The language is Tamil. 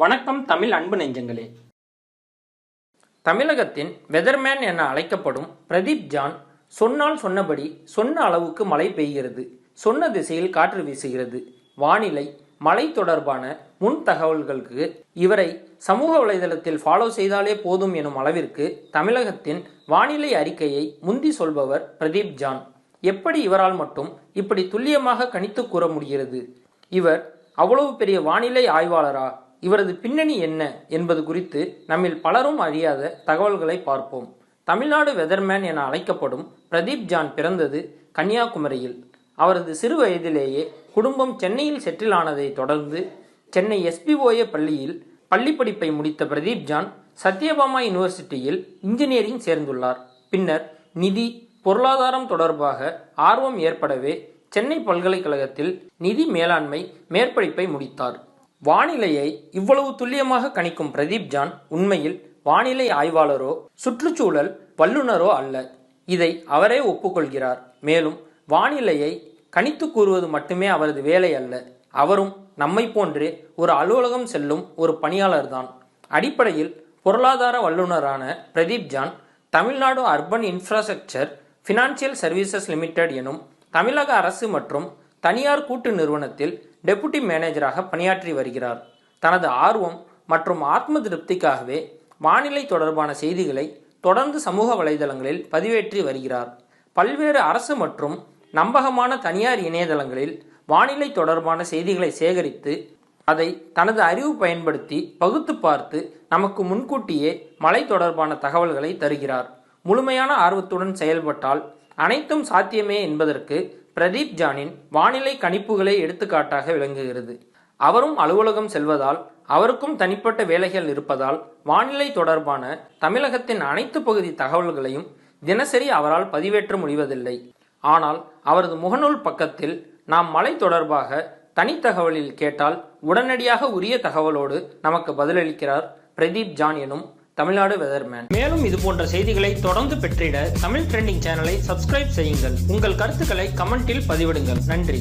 வணக்கம் தமிழ் அன்பு நெஞ்சங்களே. தமிழகத்தின் வெதர்மேன் என அழைக்கப்படும் பிரதீப் ஜான் சொன்னால் சொன்னபடி சொன்ன அளவுக்கு மழை பெய்கிறது. சொன்ன திசையில் காற்று வீசுகிறது. வானிலை மழை தொடர்பான முன் தகவல்களுக்கு இவரை சமூக வலைதளத்தில் ஃபாலோ செய்தாலே போதும் எனும் அளவிற்கு தமிழகத்தின் வானிலை அறிக்கையை முந்தி சொல்பவர் பிரதீப் ஜான். எப்படி இவரால் மட்டும் இப்படி துல்லியமாக கணித்து கூற முடிகிறது? இவர் அவ்வளவு பெரிய வானிலை ஆய்வாளரா? இவரது பின்னணி என்ன என்பது குறித்து நம்மில் பலரும் அறியாத தகவல்களை பார்ப்போம். தமிழ்நாடு வெதர்மேன் என அழைக்கப்படும் பிரதீப் ஜான் பிறந்தது கன்னியாகுமரியில். அவரது சிறு வயதிலேயே குடும்பம் சென்னையில் செட்டில் ஆனதை தொடர்ந்து சென்னை எஸ்பிஓஏ பள்ளியில் பள்ளி படிப்பை முடித்த பிரதீப் ஜான் சத்யபாமா யூனிவர்சிட்டியில் இன்ஜினியரிங் சேர்ந்துள்ளார். பின்னர் நிதி பொருளாதாரம் தொடர்பாக ஆர்வம் ஏற்படவே சென்னை பல்கலைக்கழகத்தில் நிதி மேலாண்மை மேற்படிப்பை முடித்தார். வானிலையை இவ்வளவு துல்லியமாக கணிக்கும் பிரதீப் ஜான் உண்மையில் வானிலை ஆய்வாளரோ சுற்றுச்சூழல் வல்லுநரோ அல்ல. இதை அவரே ஒப்புக்கொள்கிறார். மேலும் வானிலையை கணித்து கூறுவது மட்டுமே அவரது வேலை அல்ல. அவரும் நம்மை போன்று ஒரு அலுவலகம் செல்லும் ஒரு பணியாளர்தான். அடிப்படையில் பொருளாதார வல்லுநரான Pradeep John Tamil Nadu urban infrastructure financial services limited எனும் தமிழக அரசு மற்றும் தனியார் கூட்டு நிறுவனத்தில் டெபுட்டி மேனேஜராக பணியாற்றி வருகிறார். தனது ஆர்வம் மற்றும் ஆத்ம திருப்திக்காகவே வானிலை தொடர்பான செய்திகளை தொடர்ந்து சமூக வலைதளங்களில் பதிவேற்றி வருகிறார். பல்வேறு அரசு மற்றும் நம்பகமான தனியார் இணையதளங்களில் வானிலை தொடர்பான செய்திகளை சேகரித்து அதை தனது அறிவு பயன்படுத்தி பகுத்து பார்த்து நமக்கு முன்கூட்டியே மழை தொடர்பான தகவல்களை தருகிறார். முழுமையான ஆர்வத்துடன் செயல்பட்டால் அனைத்தும் சாத்தியமே என்பதற்கு பிரதீப் ஜானின் வானிலை கணிப்புகளை எடுத்துக்காட்டாக விளங்குகிறது. அவரும் அலுவலகம் செல்வதால் அவருக்கும் தனிப்பட்ட வேலைகள் இருப்பதால் வானிலை தொடர்பான தமிழகத்தின் அனைத்து பகுதி தகவல்களையும் தினசரி அவரால் பதிவேற்ற முடிவதில்லை. ஆனால் அவரது முகநூல் பக்கத்தில் நாம் மழை தொடர்பாக தனித்தகவலில் கேட்டால் உடனடியாக உரிய தகவலோடு நமக்கு பதிலளிக்கிறார் பிரதீப் ஜான் எனும் தமிழ்நாடு வெதர்மேன் மேலும் இது போன்ற செய்திகளை தொடர்ந்து பெற்றிட தமிழ் ட்ரெண்டிங் சேனலை சப்ஸ்கிரைப் செய்யுங்கள். உங்கள் கருத்துக்களை கமெண்டில் பதிவிடுங்கள். நன்றி.